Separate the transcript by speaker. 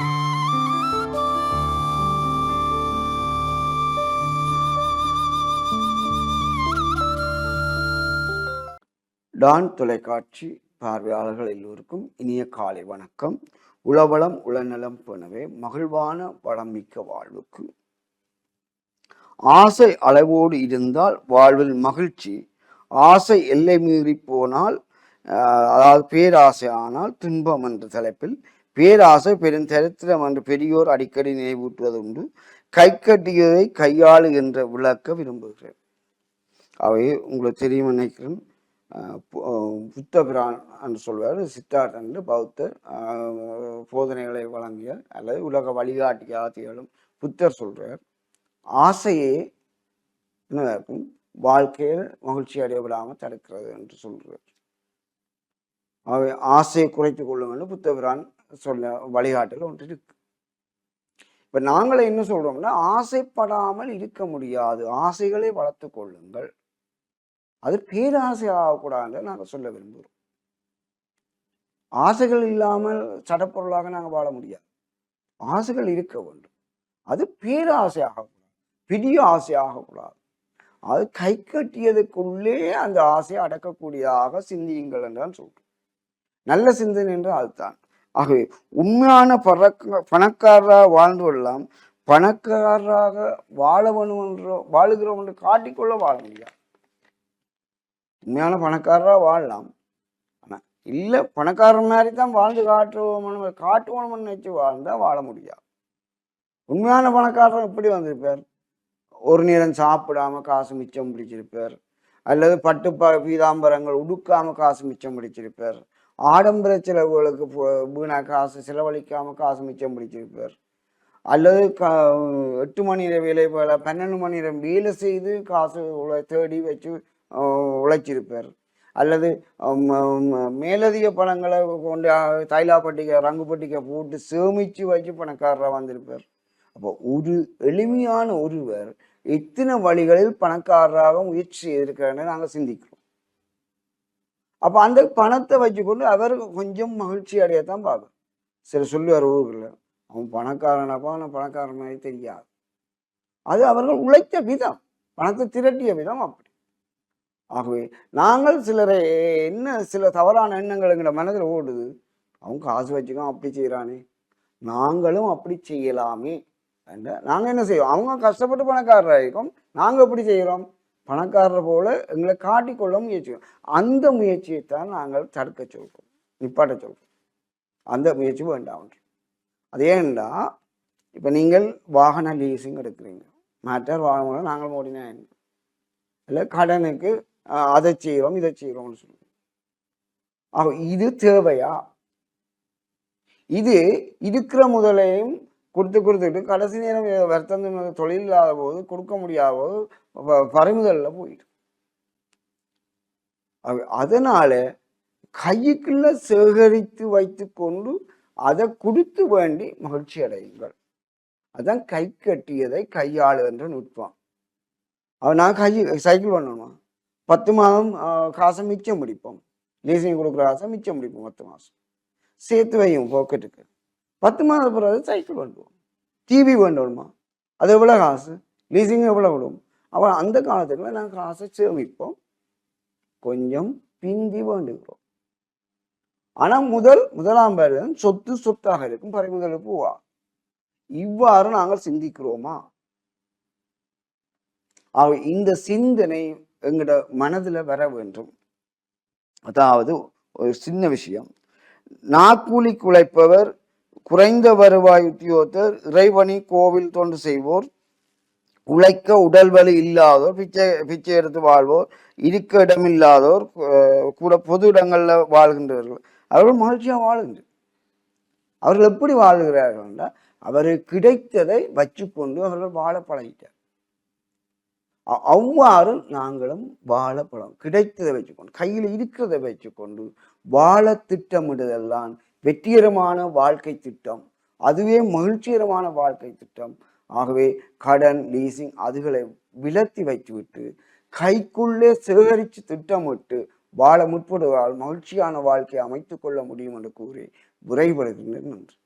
Speaker 1: Don தொலைக்காட்சி பார்வையாளர்கள் எல்லோருக்கும் இனிய காலை வணக்கம். உளவளம் உளநலம் போனவே மகிழ்வான வளமிக்க வாழ்வுக்கு. ஆசை அளவோடு இருந்தால் வாழ்வில் மகிழ்ச்சி. ஆசை எல்லை மீறி போனால் அதாவது பேராசை ஆனால் துன்பம் என்ற தலைப்பில் பேராசை பெருந்தரித்திரம் என்று பெரியோர் அடிக்கடி நினைவூட்டுவது உண்டு. கை கட்டியதை கையாளுகின்ற விளக்க விரும்புகிறேன். அவை உங்களுக்கு தெரியும் நினைக்கிறேன். பு- புத்த பிரான் என்று சொல்வார் சித்தார்த் என்று பௌத்த போதனைகளை வழங்கிய அல்லது உலக வழிகாட்டிய ஆத்திகளும் புத்தர் சொல்றார். ஆசையே என்ன இருக்கும் வாழ்க்கையில் மகிழ்ச்சி அடைய விடாமல் தடுக்கிறது என்று சொல்கிறார் அவை ஆசையை குறைத்துக் என்று புத்த பிரான் சொல்ல வழிகாட்டல் ஒன்று இருக்கு. இப்ப நாங்களே என்ன சொல்றோம்னா ஆசைப்படாமல் இருக்க முடியாது. ஆசைகளை வளர்த்துக் கொள்ளுங்கள். அது பேராசை ஆகக்கூடாதுன்னு நாங்கள் சொல்ல விரும்புகிறோம் ஆசைகள் இல்லாமல் சடப்பொருளாக நாங்கள் வாழ முடியாது. ஆசைகள் இருக்க வேண்டும். அது பேராசை ஆகக்கூடாது பெரிய ஆசை ஆகக்கூடாது அது கை கட்டியதுக்குள்ளே அந்த ஆசையை அடக்கக்கூடியதாக சிந்தியுங்கள் என்றான் சொல்றோம். நல்ல சிந்தனை என்று அதுதான். ஆகவே உண்மையான பறக்க பணக்காரராக வாழ்ந்து கொள்ளலாம் பணக்காரராக வாழ வேணும் என்று வாழுகிறோம் என்று காட்டிக்கொள்ள வாழ முடியாது. உண்மையான பணக்காரராக வாழலாம். ஆனால் இல்லை பணக்காரன் மாதிரி தான் வாழ்ந்து காட்டுவோம் காட்டுவோம்னு நினைச்சு வாழ்ந்தால் வாழ முடியாது. உண்மையான பணக்காரர் எப்படி வந்திருப்பார்? ஒரு நேரம் சாப்பிடாம காசு மிச்சம் பிடிச்சிருப்பார். அல்லது பட்டு ப பீதாம்பரங்கள் உடுக்காம காசு மிச்சம் பிடிச்சிருப்பார். ஆடம்பர செலவுகளுக்கு போ- காசு செலவழிக்காமல் காசு மிச்சம் பிடிச்சிருப்பார். அல்லது க எட்டு மணி நேரம் வேலை போல பன்னெண்டு மணி நேரம் வேலை செய்து காசு உழ- தேடி வச்சு உழைச்சிருப்பார். அல்லது மேலதிக பணங்களை கொண்டு அஹ், தைலாப்பட்டிக்கை ரங்குப்பட்டிக்கை போட்டு சேமித்து வச்சு பணக்காரராக வந்திருப்பார். அப்போ ஒரு எளிமையான ஒருவர் எத்தனை வழிகளில் பணக்காரராக முயற்சி செய்திருக்கிறான்னு நாங்கள் சிந்திக்கிறோம். அப்போ அந்த பணத்தை வச்சுக்கொண்டு அவர் கொஞ்சம் மகிழ்ச்சி அடையத்தான் பார்க்கும். சில சொல்லுவார் ஊர்களில் அவன் பணக்காரனப்பா அவன் பணக்காரன் தெரியாது. அது அவர்கள் உழைத்த விதம் பணத்தை திரட்டிய விதம் அப்படி. ஆகவே நாங்கள் சிலரை என்ன சில தவறான எண்ணங்கள் எங்களை மனதில் ஓடுது. அவன் காசு வச்சுக்கான் அப்படி செய்கிறானே நாங்களும் அப்படி செய்யலாமே. நாங்கள் என்ன செய்வோம்? அவங்க கஷ்டப்பட்டு பணக்காரராக இருக்கோம் நாங்கள் எப்படி செய்கிறோம் பணக்காரர் போல எங்களை காட்டிக்கொள்ள முயற்சி அந்த முயற்சியை தான் நாங்கள் தடுக்க சொல்கிறோம் நிப்பாட்ட சொல்கிறோம் அந்த முயற்சி வேண்டாம் அது ஏன்டா இப்போ நீங்கள் வாகன லீசிங் எடுக்கிறீங்க. மேட்டர் வாகனம் நாங்கள் ஓடினா இல்லை கடனுக்கு அதை செய்கிறோம் இதை செய்கிறோம்னு சொல்லுவோம் ஆக இது தேவையா? இது இருக்கிற முதலையும் கொடுத்து கொடுத்துக்கிட்டு கடைசி நேரம் வருத்தம் தொழில் இல்லாத போது கொடுக்க முடியாத போது பறிமுதலில் போயிடும் அதனால கைக்குள்ள சேகரித்து வைத்து கொண்டு அதை கொடுத்து வேண்டி மகிழ்ச்சி அடையுங்கள். அதான் கை கட்டியதை கையாளுகின்ற நுட்பம். அவன் நான் கை சைக்கிள் பண்ணணுமா? பத்து மாதம் காசை மிச்சம் பிடிப்போம். லீசிங் கொடுக்குற காசை மிச்சம் பிடிப்போம் பத்து மாதம். சேர்த்து வையும் பாக்கெட்டுக்கு பத்து மாதம் பிறகு சைக்கிள் வேண்டுவோம் டிவி வேண்டுமா அது எவ்வளோ காசு? லீசிங் எவ்வளோ விடும் அப்போ அந்த காலத்துக்குள்ள நாங்கள் காசை சேமிப்போம். கொஞ்சம் பிந்தி வேண்டுகிறோம். ஆனால் முதல் முதலாம் பேரும் சொத்து சொத்தாக இருக்கும் பறிமுதல் பூவா. இவ்வாறு நாங்கள் சிந்திக்கிறோமா? அவ இந்த சிந்தனை எங்களோட மனதில் வர வேண்டும். அதாவது ஒரு சின்ன விஷயம். நாக்கூலி குலைப்பவர் குறைந்த வருவாய் உத்தியோகத்தர் இறைவனி கோவில் தொண்டு செய்வோர் உழைக்க உடல் வலி இல்லாதோர் பிச்சை பிச்சை எடுத்து வாழ்வோர் இருக்க இடமில்லாதோர் இல்லாதோர் கூட பொது இடங்களில் வாழ்கின்றவர்கள். அவர்கள் மகிழ்ச்சியாக வாழுகின்ற அவர்கள் எப்படி வாழ்கிறார்கள் என்றால் அவர் கிடைத்ததை வச்சுக்கொண்டு அவர்கள் வாழ பழகிட்டார். அவ்வாறு நாங்களும் வாழ பழம் கிடைத்ததை வச்சுக்கொண்டு கையில் இருக்கிறதை வச்சுக்கொண்டு வாழ திட்டமிடுதெல்லாம் வெற்றிகரமான வாழ்க்கை திட்டம். அதுவே மகிழ்ச்சிகரமான வாழ்க்கை திட்டம். ஆகவே கடன் லீசிங் அதுகளை விலத்தி வைத்துவிட்டு கைக்குள்ளே சேகரித்து திட்டமிட்டு வாழ முற்படுவதால் மகிழ்ச்சியான வாழ்க்கையை அமைத்துக் கொள்ள முடியும் என்று கூறி விரைவடைகின்றேன் நன்றி.